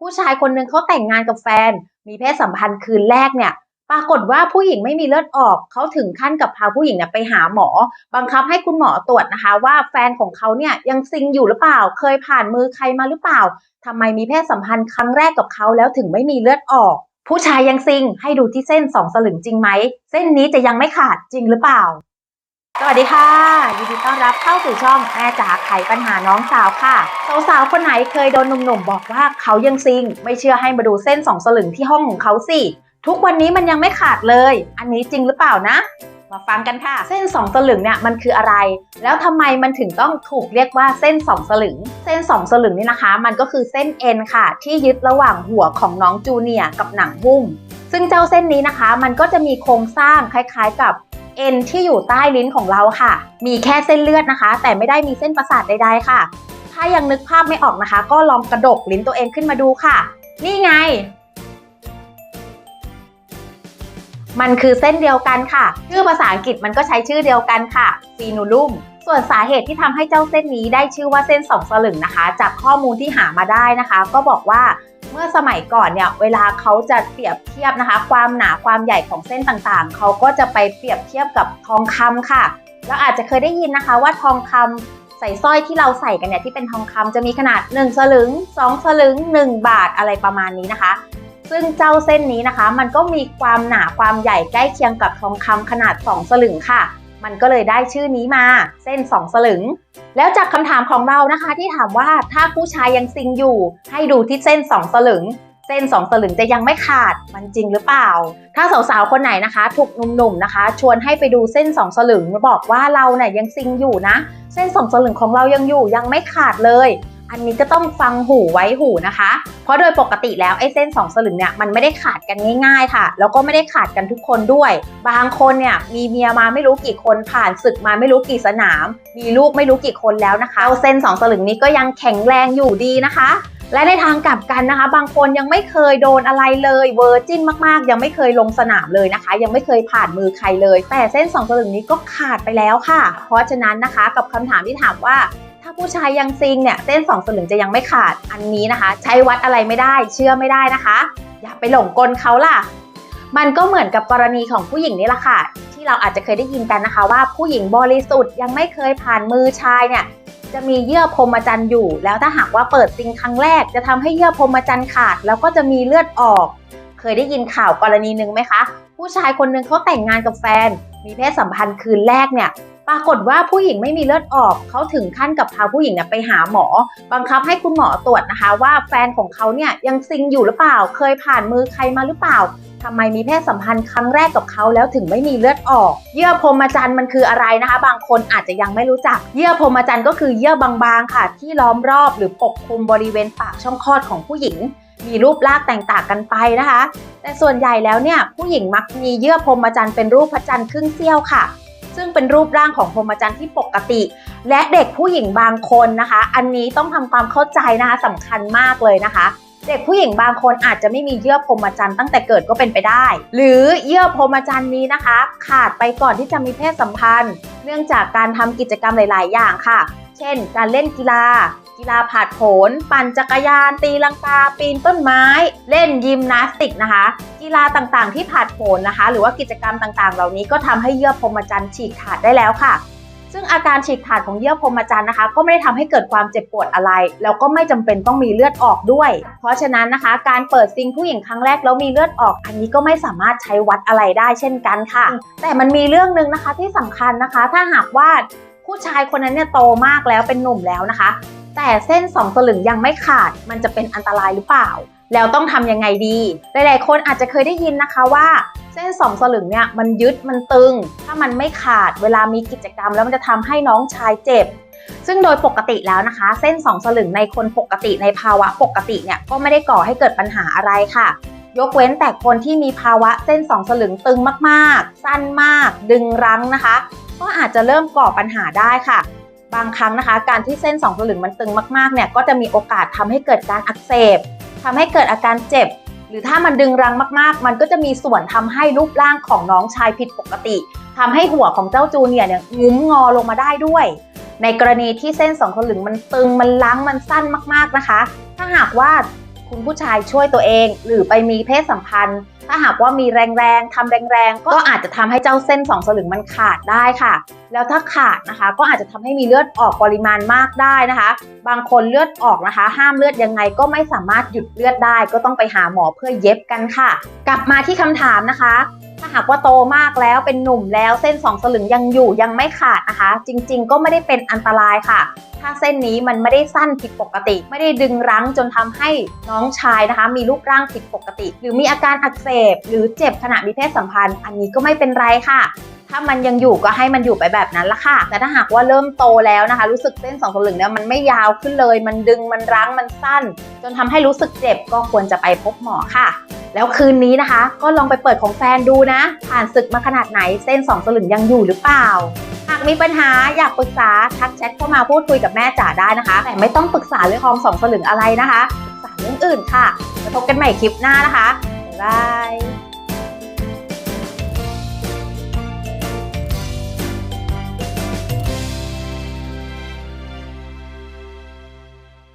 ผู้ชายคนหนึ่งเขาแต่งงานกับแฟน มีเพศสัมพันธ์คืนแรกเนี่ย ปรากฏว่าผู้หญิงไม่มีเลือดออก เขาถึงขั้นกับพาผู้หญิงเนี่ยไปหาหมอ บังคับให้คุณหมอตรวจนะคะ ว่าแฟนของเขาเนี่ยยังซิงอยู่หรือเปล่า เคยผ่านมือใครมาหรือเปล่าทำไมมีเพศสัมพันธ์ครั้งแรกกับเขาแล้วถึงไม่มีเลือดออก ผู้ชายยังซิงให้ดูที่เส้นสองสลึงจริงไหม เส้นนี้จะยังไม่ขาดจริงหรือเปล่า สวัสดีค่ะยินดีต้อนรับเข้าสู่ช่องแม่จ๋าไขปัญหาน้องสาวค่ะสาวๆคนไหนเคยโดนหนุ่มๆบอกว่าเขายังซิง ไม่เชื่อให้มาดูเส้นสองสลึงที่ห้องของเขาสิทุกวันนี้มันยังไม่ขาดเลย อันนี้จริงหรือเปล่านะ มาฟังกันค่ะ เส้นสองสลึงเนี่ยมันคืออะไร แล้วทำไมมันถึงต้องถูกเรียกว่าเส้นสองสลึง เส้นสองสลึงนี่นะคะ มันก็คือเส้นเอ็นค่ะ ที่ยึดระหว่างหัวของน้องจูเนียร์กับหนังหุ้มซึ่งเจ้าเส้นนี้นะคะ มันก็จะมีโครงสร้างคล้ายๆกับ เอ็นที่อยู่ใต้ลิ้นของเราค่ะ มีแค่เส้นเลือดนะคะ แต่ไม่ได้มีเส้นประสาทใดๆค่ะ ถ้ายังนึกภาพไม่ออกนะคะ ก็ลองกระดกลิ้นตัวเองขึ้นมาดูค่ะ นี่ไง มันคือเส้นเดียวกันค่ะ ชื่อภาษาอังกฤษมันก็ใช้ชื่อเดียวกันค่ะซีนูลุ่ม ส่วนสาเหตุที่ทำให้เจ้าเส้นนี้ได้ชื่อว่าเส้นสองสลึงนะคะ จากข้อมูลที่หามาได้นะคะ ก็บอกว่าเมื่อสมัยก่อนเนี่ยเวลาเขาจะเปรียบเทียบนะคะ ความหนาความใหญ่ของเส้นต่างๆ เขาก็จะไปเปรียบเทียบกับทองคำค่ะแล้วอาจจะเคยได้ยินนะคะว่าทองคำใส่สร้อยที่เราใส่กันเนี่ยที่เป็นทองคำจะมีขนาด 1 สลึง 2 สลึง 1 บาทอะไรประมาณนี้นะคะ ซึ่งเจ้าเส้นนี้นะคะ มันก็มีความหนาความใหญ่ใกล้เคียงกับทองคำขนาด 2 สลึงค่ะ มันก็เลยได้ชื่อนี้มา เส้น 2 สลึง แล้วจากคำถามของเรานะคะ ที่ถามว่าถ้าผู้ชายยังซิงอยู่ ให้ดูที่เส้น 2 สลึง เส้น 2 สลึงจะยังไม่ขาดมันจริงหรือเปล่า ถ้าสาวๆคนไหนนะคะ ถูกหนุ่มๆนะคะ ชวนให้ไปดูเส้น 2 สลึงบอกว่าเราเนี่ยยังซิงอยู่นะ เส้น 2 สลึงของเรายังอยู่ยังไม่ขาดเลย อันนี้ก็ต้องฟังหูไว้หูนะคะ เพราะโดยปกติแล้วไอ้เส้น2สลึงเนี่ยมันไม่ได้ขาดกันง่าย ๆ ค่ะ แล้วก็ไม่ได้ขาดกันทุกคนด้วย บางคนเนี่ยมีเมียมาไม่รู้กี่คนผ่านศึกมาไม่รู้กี่สนาม มีลูกไม่รู้กี่คนแล้วนะคะเอาเส้น2สลึงนี้ก็ยังแข็งแรงอยู่ดีนะคะและในทางกลับกันนะคะ บางคนยังไม่เคยโดนอะไรเลยเวอร์จินมากๆ ยังไม่เคยลงสนามเลยนะคะ ยังไม่เคยผ่านมือใครเลย แต่เส้น2สลึงนี้ก็ขาดไปแล้วค่ะ เพราะฉะนั้นนะคะ กับคำถามที่ถามว่า ผู้ชายยังซิงเนี่ยเส้นสองสลึงจะยังไม่ขาดอันนี้นะคะ ใช้วัดอะไรไม่ได้ เชื่อไม่ได้นะคะ อย่าไปหลงกลเขาล่ะ มันก็เหมือนกับกรณีของผู้หญิงนี่แหละค่ะ ที่เราอาจจะเคยได้ยินกันนะคะ ว่าผู้หญิงบริสุทธิ์ยังไม่เคยผ่านมือชายเนี่ยจะมีเยื่อพรมจรรย์อยู่ แล้วถ้าหากว่าเปิดซิงครั้งแรก จะทำให้เยื่อพรมจรรย์ขาด แล้วก็จะมีเลือดออก เคยได้ยินข่าวกรณีหนึ่งไหมคะ ผู้ชายคนหนึ่งเขาแต่งงานกับแฟน มีเพศสัมพันธ์คืนแรกเนี่ย ปรากฏว่าผู้หญิงไม่มีเลือดออกเขาถึงขั้นกับพาผู้หญิงเนี่ยไปหาหมอ บังคับให้คุณหมอตรวจนะคะ ว่าแฟนของเขาเนี่ยยังซิงอยู่หรือเปล่า เคยผ่านมือใครมาหรือเปล่าทำไมมีเพศสัมพันธ์ครั้งแรกกับเขาแล้วถึงไม่มีเลือดออก เยื่อพรมจรรย์มันคืออะไรนะคะ บางคนอาจจะยังไม่รู้จัก เยื่อพรมจรรย์ก็คือเยื่อบางๆค่ะ ที่ล้อมรอบหรือปกคลุมบริเวณปากช่องคลอดของผู้หญิง มีรูปร่างแตกต่างกันไปนะคะ แต่ส่วนใหญ่แล้วเนี่ยผู้หญิงมักมีเยื่อพรมจรรย์เป็นรูปพระจันทร์ครึ่งเสี้ยวค่ะ ซึ่งเป็นรูปร่างของพรหมจรรย์ที่ปกติ และเด็กผู้หญิงบางคนนะคะ อันนี้ต้องทำความเข้าใจนะคะสำคัญมากเลยนะคะเด็กผู้หญิงบางคนอาจจะไม่มีเยื่อพรหมจรรย์ตั้งแต่เกิดก็เป็นไปได้ หรือเยื่อพรหมจรรย์นี้นะคะ ขาดไปก่อนที่จะมีเพศสัมพันธ์ เนื่องจากการทำกิจกรรมหลาย ๆ อย่างค่ะ เช่น การเล่นกีฬา กีฬาผาดโผน ปั่นจักรยาน ตีลังกา ปีนต้นไม้ เล่นยิมนาสติกนะคะ กีฬาต่างๆ ที่ผาดโผนนะคะ หรือว่ากิจกรรมต่างๆ เหล่านี้ก็ทำให้เยื่อพรมจรรย์ฉีกขาดได้แล้วค่ะ ซึ่งอาการฉีกขาดของเยื่อพรมจรรย์นะคะ ก็ไม่ได้ทำให้เกิดความเจ็บปวดอะไร แล้วก็ไม่จำเป็นต้องมีเลือดออกด้วย เพราะฉะนั้นนะคะ การเปิดซิงผู้หญิงครั้งแรกแล้วมีเลือดออก อันนี้ก็ไม่สามารถใช้วัดอะไรได้เช่นกันค่ะ แต่มันมีเรื่องหนึ่งนะคะที่สำคัญนะคะ ถ้าหากว่าผู้ชายคนนั้นเนี่ยโตมากแล้วเป็นหนุ่มแล้วนะคะ แต่เส้นสองสลึงยังไม่ขาด มันจะเป็นอันตรายหรือเปล่า แล้วต้องทำยังไงดี หลายๆ คนอาจจะเคยได้ยินนะคะว่า เส้นสองสลึงเนี่ยมันยึดมันตึง ถ้ามันไม่ขาดเวลามีกิจกรรม แล้วมันจะทำให้น้องชายเจ็บ ซึ่งโดยปกติแล้วนะคะ เส้นสองสลึงในคนปกติในภาวะปกติเนี่ยก็ไม่ได้ก่อให้เกิดปัญหาอะไรค่ะยกเว้นแต่คนที่มีภาวะเส้นสองสลึงตึงมาก ๆ สั้นมาก ดึงรั้งนะคะ ก็อาจจะเริ่มก่อปัญหาได้ค่ะ บางครั้งนะคะ การที่เส้นสองสลึงมันตึงมากๆเนี่ยก็จะมีโอกาสทำให้เกิดการอักเสบทำให้เกิดอาการเจ็บ หรือถ้ามันดึงรังมากๆ มันก็จะมีส่วนทำให้รูปร่างของน้องชายผิดปกติทำให้หัวของเจ้าจูเนียเนี่ยงุ้มงอลงมาได้ด้วย ในกรณีที่เส้นสองสลึงมันตึงมันล้างมันสั้นมากๆนะคะ ถ้าหากว่าคุณผู้ชายช่วยตัวเอง หรือไปมีเพศสัมพันธ์ ถ้าหากว่ามีแรงๆทำแรงๆ ก็อาจจะทำให้เจ้าเส้นสองสลึงมันขาดได้ค่ะ แล้วถ้าขาดนะคะ ก็อาจจะทำให้มีเลือดออกปริมาณมากได้นะคะ บางคนเลือดออกนะคะ ห้ามเลือดยังไงก็ไม่สามารถหยุดเลือดได้ ก็ต้องไปหาหมอเพื่อเย็บกันค่ะ กลับมาที่คำถามนะคะ ถ้าหากว่าโตมากแล้วเป็นหนุ่มแล้วเส้นสองสลึงยังอยู่ยังไม่ขาดนะคะ จริง ๆ ก็ไม่ได้เป็นอันตรายค่ะ ถ้าเส้นนี้มันไม่ได้สั้นผิดปกติ ไม่ได้ดึงรั้งจนทำให้น้องชายนะคะ มีรูปร่างผิดปกติ หรือมีอาการอักเสบ หรือเจ็บขณะมีเพศสัมพันธ์ อันนี้ก็ไม่เป็นไรค่ะถ้ามันยังอยู่ก็ให้มันอยู่ไปแบบนั้นละค่ะ แต่ถ้าหากว่าเริ่มโตแล้วนะคะ รู้สึกเส้นสองสลึงเนี่ยมันไม่ยาวขึ้นเลย มันดึงมันรั้งมันสั้น จนทำให้รู้สึกเจ็บก็ควรจะไปพบหมอค่ะ แล้วคืนนี้นะคะ ก็ลองไปเปิดของแฟนดูนะ ผ่านศึกมาขนาดไหนเส้นสองสลึงยังอยู่หรือเปล่า หากมีปัญหาอยากปรึกษาทักแชทเข้ามาพูดคุยกับแม่จ๋าได้นะคะ แต่ไม่ต้องปรึกษาเรื่องทองสองสลึงอะไรนะคะปรึกษาเรื่องอื่นค่ะมาพบกันใหม่คลิปหน้านะคะบ๊ายบาย